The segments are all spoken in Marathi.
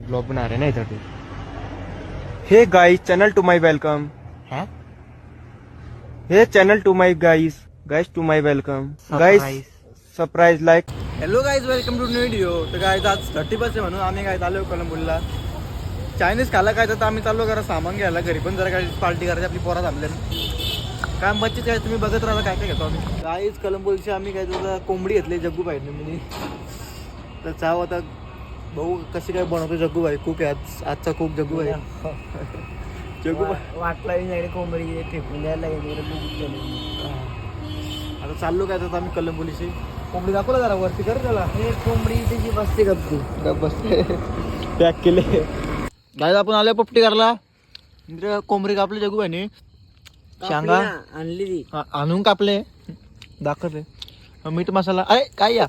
ब्लॉग बना रहे ना इधर पे। Hey guys channel to my welcome है? Hey channel to my guys guys to my welcome guys surprise like hello guys welcome to new video तर गाईज आज थर्टी बस आहे म्हणून आम्ही काय चालू कलंबुलला. चायनीज खायला काय तर आम्ही चाललो करा सामान घ्यायला घरी. पण जरा काय पार्टी करायची आपली पोरा थांबल्या काय मच्छी काय तुम्ही बघत राहा काय काय घेतो आम्ही. गाईज कलंबुलची आम्ही काय कोंबडी घेतली जग्गू पाहिजे म्हणजे तर चाव आता भाऊ कशी काय बनवतो जग्गू भाई कुक आहे. आज आजचा कुक जग्गू भाई जग्गू भाई वाटला कोंबडी फेकून द्यायला आता चाललो काय तर आम्ही कलंबुलीची कोंबडी दाखवला जरा वरती कर त्याला. हे कोंबडी त्याची बसते गप्पी बसते. पॅक केले. गाय आपण आलो पपटी करला कोंबडी कापली जगू भाईनी शांगा आणली ती. हा, आणून कापले. दाखवले मीठ मसाला. अरे काय या?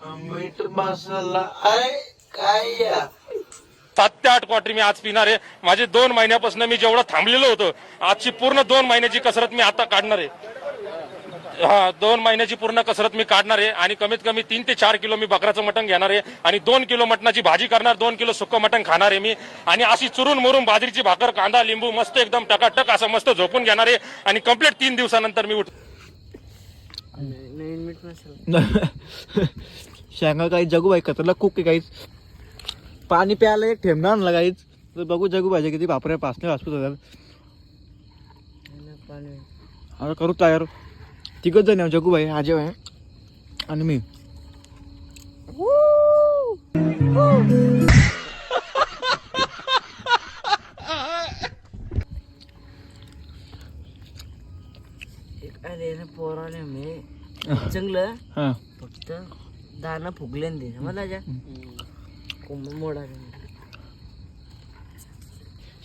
मीठ मसाला. अरे काय सात ते आठ क्वार्टर मी आज पिणार आहे. माझे दोन महिन्यापासून मी जेवढं थांबलेलो होतो आजची पूर्ण दोन महिन्याची कसरत मी आता काढणार आहे. हा दोन महिन्याची पूर्ण कसरत मी काढणार आहे आणि कमीत कमी तीन ते चार किलो मी बकराचं मटण घेणार आहे आणि दोन किलो मटणाची भाजी करणार दोन किलो सुक्क मटण खाणार आहे मी. आणि अशी चुरून मुरून बाजरीची भाकर कांदा लिंबू मस्त एकदम टकाटक असं मस्त झोपून घेणार आहे आणि कंप्लीट तीन दिवसानंतर मी उठ शेंगा काही जगू भाई कतरला कुक काहीच पाणी प्यायला एक ठेमना आणला काहीच तर बघू जगू पाहिजे किती बापरे पाचने वाचपूत होतात पाणी आता करू तयार. जण आहे जगू भाई आजे भाई आणि मी. एक अरे ना पोराने मी. चांगलं हां. फक्त दाना फुगले दे मला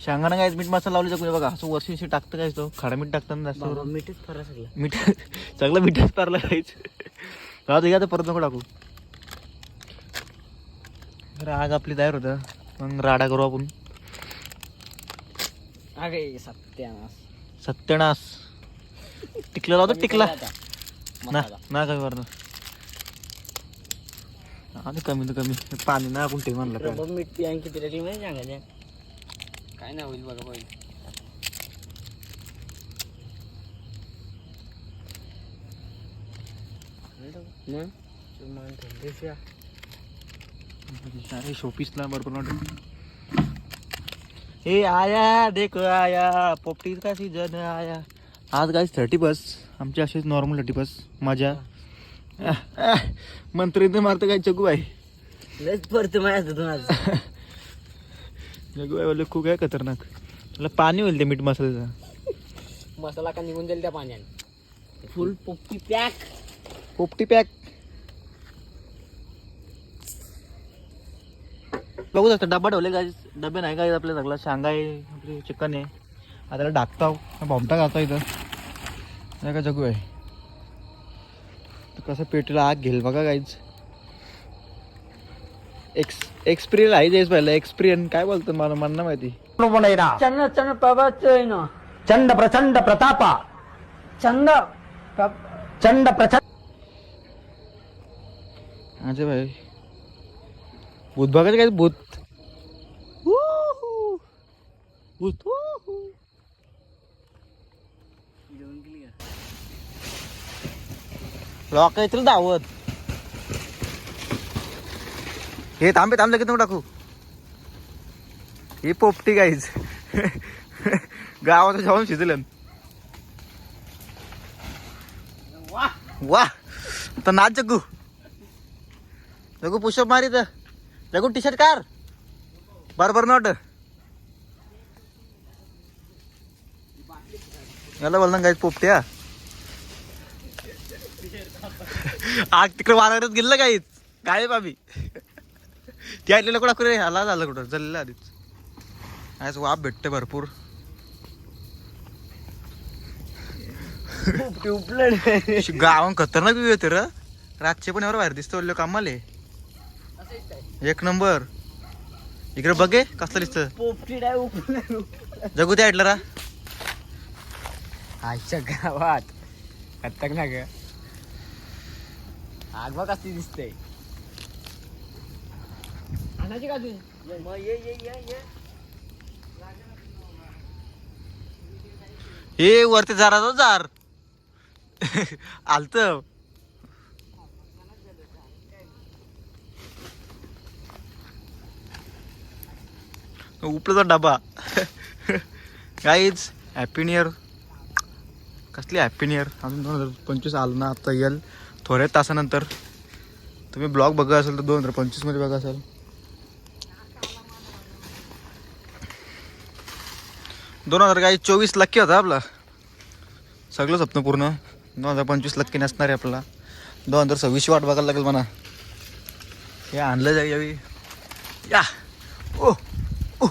शेंगाना काय मीठ मसाला लावले जगू बघा. असं वर्षी वर्षी टाकतं काय तो. खडा मीठ टाकताना जास्त. करून. मीठच फरा सगळं मीठ चांगलं मिठाच पारलं काहीच राहू दे आता परत नको टाकू. राग आपली तयार होतं. मग राडा करू आपण. अगे सत्यानाश. सत्यानाश. टिकला लावतो टिकला. ना ना कमी वरनं आणि कमी तर कमी. पाणी ना आपण ते म्हणलं काय. मीठ पियान किती नाही सांगायचं काय नाही होईल बघा पाहिजे. अरे शोपीसला बरोबर वाटत हे आया देख आया पोपटी का सीजन आया. आज गाईज थर्टी बस आमची अशीच नॉर्मल थर्टी बस मजा. मंत्री ते मारतं काय? चकू बाई. लयच परत माझ्या हातातून आज. जगू बाई खूप आहे खतरनाक. त्याला पाणी होईल ते मीठ मसाल्याचं. मसाला का निघून जाईल त्या पाण्याने? फुल पोपटी पॅक पोपटी पॅक बघू शकता डबा ठेवले काय डबे नाही काय आपल्या सगळं. शांगा आहे आपले चिकन आहे. आता डाकताव भोमटा घालता इथं. नाही का जगू आहे कसं पेटीला आग घेईल बघा काहीच एक्स एक्सपिरियन आहे जायच पहिला एक्सपिरियन काय बोलतो मला म्हणणं माहिती. चंद चंद प्रभात चंड प्रचंड प्रतापा. चंद चंड प्रचंड भाई. भूत बघायचं काय भूत. भूत. लॉक येतील धावत. हे थांबे थांबले की टाकू? ही पोपटी गाईच गावाचं जेवण शिजलं वा आता नाच जग्गू जगू पुषप मारी तर जगू टी शर्ट कार बरोबर नोट. याला बोल ना गाईच पोपट्या. आग तिकडे वारावरच गेलं काहीच काय बाबी ती ऐकलेलं कुठं कुठे आला झालं कुठं? जल्लं आधीच. आज वाप भेटते भरपूर. गावान खतरनाक व्यू येते रातचे पण एवढं बाहेर दिसतो बोललो कामाले. एक नंबर. इकडे बघे कसलं दिसतं. जगू त्या ऐकलं रा. आजच्या गावात. खतरनाक आग बघ कसली दिसते. आणायची का तुझी मग ये ये ये ये. हे वरती जरा तो जार आलत. उपलाचा डबा. काहीच हॅपी न्यू इयर कसली हॅपी न्यू इयर अजून दोन हजार पंचवीस आलं ना आता येईल. थोड्या तासानंतर. तुम्ही ब्लॉग बघा असाल तर दोन हजार पंचवीसमध्ये बघा असाल. दोन हजार काही चोवीस लक्की होता आपला. सगळं स्वप्न पूर्ण. दोन हजार पंचवीस लक्की नसणार आहे आपला. दोन हजार सव्वीसची वाट बघायला लागेल म्हणा. हे आणलं जाईल यावी. या. ओ. ओ.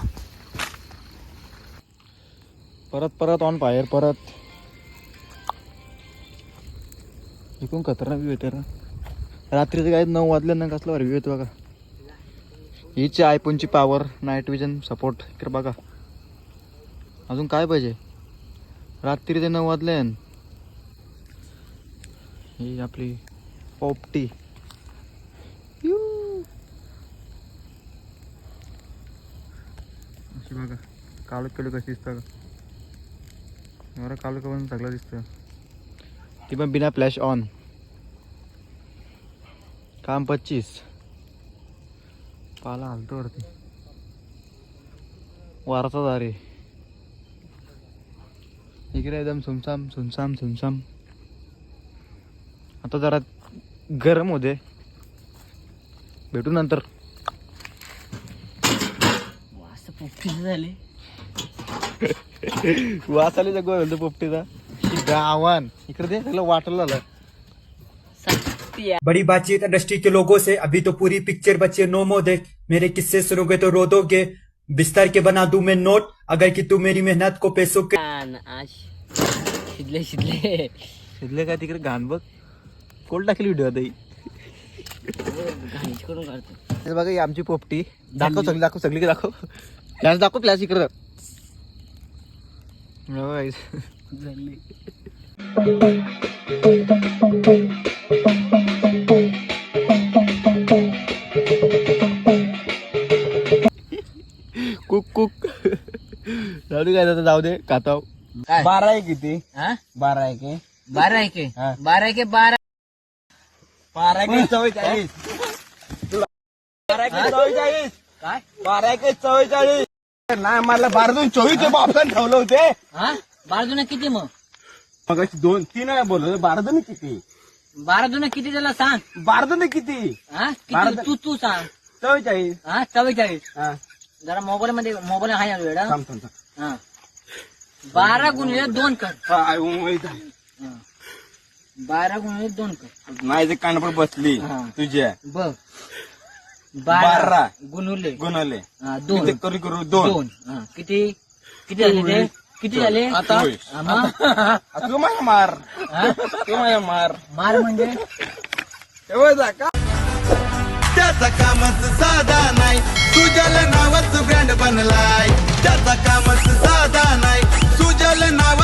परत परत ऑन फायर परत. इकडून खतरनाक व्ह्यू येते रात्रीचं काय नऊ वाजल्यानं कसलं भारी व्ह्यू येतो बघा. हीची आयफोनची पॉवर नाईट विजन सपोर्ट इकडे बघा. अजून काय पाहिजे? रात्री ते नऊ वाजले ही आपली पोपटी यू. अशी बघा काळं केलं कशी दिसतं का बरं काळं पण चांगलं दिसतं. ती पण बिना फ्लॅश ऑन काम पच्चीस. पाला हलतो वरती. वाराचा दारे. इकडे एकदम सुमसाम सुमसाम सुमसाम आता जरा गरम होते भेटू नंतर. वास पोपटी झाले. वास आले होतं पोपटीचा. गावान इकडे दे त्याला वाटलं झालं सत्या. बड़ी बातचीत इंडस्ट्री के लोगों से अभी तो पूरी पिक्चर बची नो मोह देख। मेरे किस्से सुनोगे तो रो दोगे बिस्तर के बना दूं मैं नोट अगर कि तू मेरी मेहनत को पैसों के शिदले शिदले। शिरले काय तिकडे घाण बघ. कोण टाकली व्हिडिओ आता बघा ही आमची पोपटी. दाखव सगळी दाखव सगळी दाखव. फ्लॅश दाखव फ्लॅश इकडं. कुक कुक. जाऊ दे काय आता जाऊ दे खाताव. बारह है किती? हा? बारह है के? बारा आहे के? बारा आहे के बारा? बारह के? चव्वेचाळीस. बारह के चव्वेचाळीस? काय? बारह के चव्वेचाळीस? नाही मला बारा दोन चोवीस बापसान ठेवलं होते. हा? बारा जुना किती मग? मग दोन तीन वेळा बोललो बारा दोन किती? बारा जुना किती त्याला सांग. बारा दोन किती? हा? बारा किती तू तू सांग. चव्वेचाळीस. हा? चव्वेचाळीस. हा. जरा मोबाईल मध्ये मोबाईल आहे ना वेळा. थांब थांब थांब. हा. बारा गुणिले दोन कर. हा, इथं. हा. बारा गुणिले दोन कर. नाही ते कानपूर बसली हा. तुझ्या. बघ. बारा. बारा. गुणुले. गुणवले हा, दोन. करू करू दोन. दोन. हा, किती? किती झाले ते? किती झाले? आता हा? तू माझ्या मार. हा? तू माझ्या मार. मार म्हणजे? एवढा का? त्याचा कामच साधा नाही. सुजल नावाच ब्रँड बनलाय. त्याचा कामच साधा नाही. सुजल नाव